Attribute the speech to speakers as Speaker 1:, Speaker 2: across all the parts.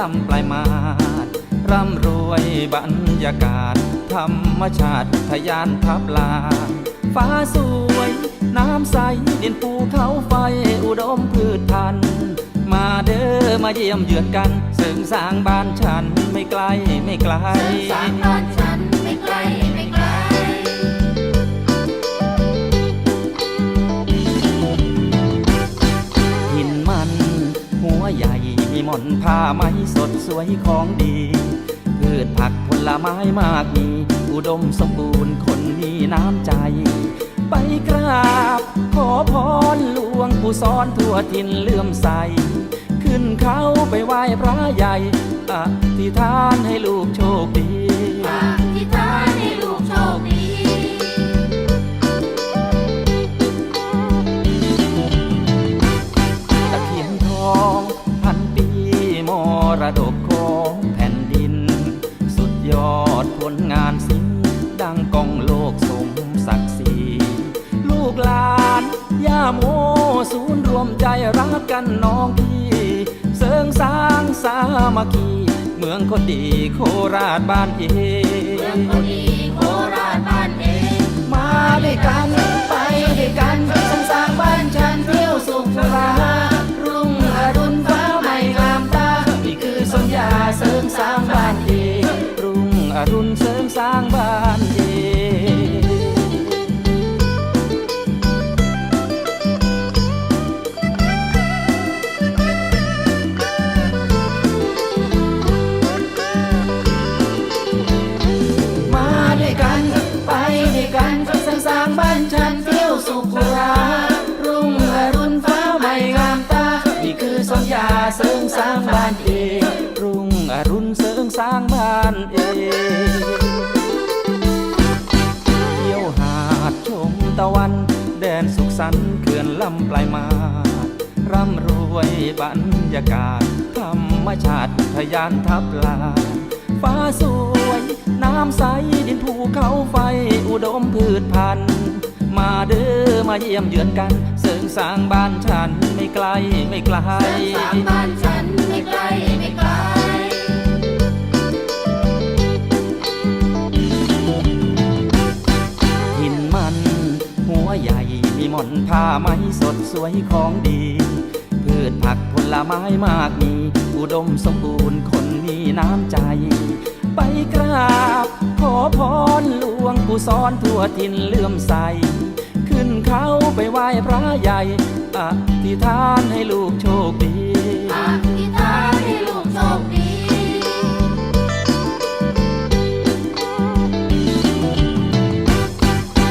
Speaker 1: ลำปลายมาดร่ำรวยบรรยากาศ ธรรมชาติทยานทับลานฟ้าสวย น้ำใสดินภูเขาไฟอุดมพืชพันธุ์มาเด้อมาเยี่ยมเยือนกันเสริงสางบ้านฉันไม่ไกลไม่ไกล
Speaker 2: สร้างบ้านฉันไม่ไกลไม่ไกล
Speaker 1: หินมันหัวใหญ่ มีหม่อนผ้าไหมสดสวยของดี พืชผักผลไม้มากมี อุดมสมบูรณ์คนมีน้ำใจ ไปกราบ ขอพรหลวงปู่สอนทั่วทินเลื่อมใส ขึ้นเขาไปไหว้พระใหญ่อธิษฐานให้ลูกโชคดี ยอดผลงานศิลป์ดังกองโลกสมศักดิ์ศรีลูกหลานย่าโมศูนย์รวมใจรักกันน้องพี่เสริงสร้างสามัคคี เมืองคนดีโคราชบ้านเอ
Speaker 2: เมืองคนดี
Speaker 1: ด้วยกันสร้างสร้างบ้านฉันเที่ยวสุขรารุ่งอรุณฟ้าใหม่งามตา นี่คือสัญญาเสริมสร้างบ้านเอง รุ่งอรุณเสริมสร้างบ้านเองเที่ยวหาดชมตะวัน แดนสุขสันต์เขื่อนลำปลายมาร่ำรวยบรรยากาศ ธรรมชาติทยานทับลาฟ้าสวย น้ำใสดินภูเขาไฟอุดมพืชพันธุ์มาเด้อมาเยี่ยมเยือนกัน เสริงสร้างบ้านฉันไม่ไกลไม่ไกล
Speaker 2: สร้างบ้านฉันไม่ไกลไม่ไกล
Speaker 1: หินมัน หัวใหญ่มีหม่อนผ้าไหมสดสวยของดี พืชผักผลไม้มากมี อุดมสมบูรณ์คนมีน้ำใจ ไปกราบ ขอพรหลวงปู่สอนทั่วทินเลื่อมใส ขึ้นเขาไปไหว้พระใหญ่อธิษฐานให้ลูกโชคดี
Speaker 2: อธิษฐานให้ลูกโชคดี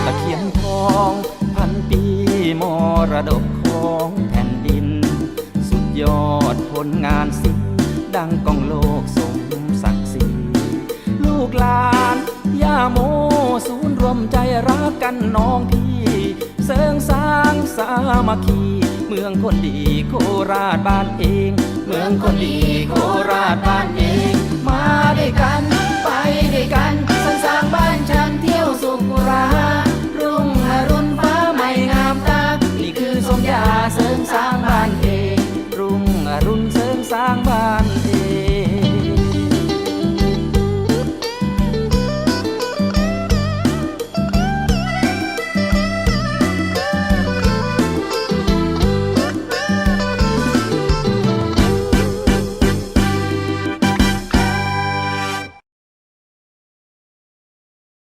Speaker 1: ตะเคียนทองพันปีมรดกของแผ่นดิน สุดยอดผลงานศิล โมศูนย์รวมใจรักกันน้องพี่เสริงสร้างสามัคคีเมืองคนดีโคราชบ้านเอง เมืองคนดีโคราชบ้านเอง